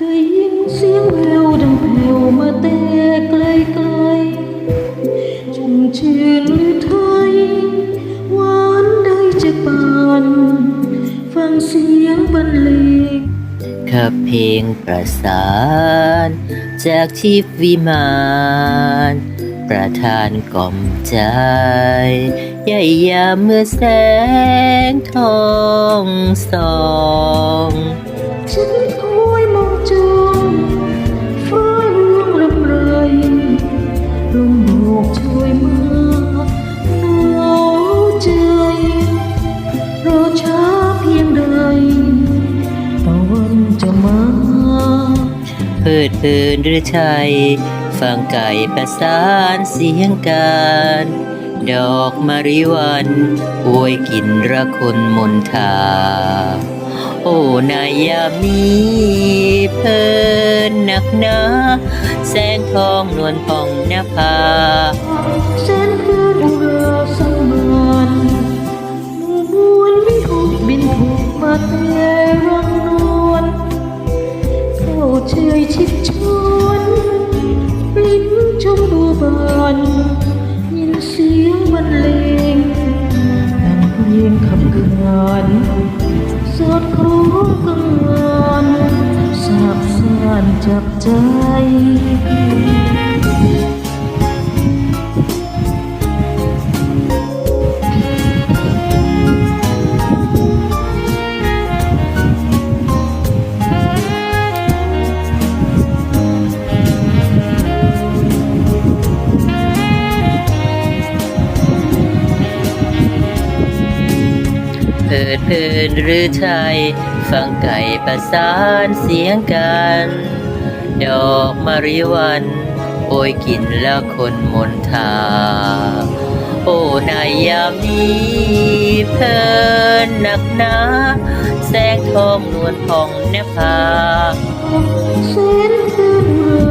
ได้ยินเสียงแววดังแผ่วมาแต่ไกลไกลชุ่ชื่นหรือไทยหวานได้จาปานฟังเสียงบรรเลงขับเพลงประสาน จากทิพวิมานประทานกล่อมใจใหญ่ยามเมื่อแสงทองส่อง พิดเพลินหรือไทยฟังไก่ประสานเสียงการ ดอกมะริวันอวยกลินระคนมนทา โอ้นายยามนี้เพลินหนักหนา แสงทองนวลผ่องนภา ชิดชวนลิ้นชมบัวบานยินเสียงบรรเลงแต่งเพลงขับขานสอดคล้องกังวานสาบสานจับใจ เพิดเพลินหรือไทย ฟังไก่ประสานเสียงกัน ดอกมะริวันโอยกินแล้วคนมนทา โอ้นายยามนี้เพลินหนักหนาแสงทองนวลผ่องนภาเส้นคืน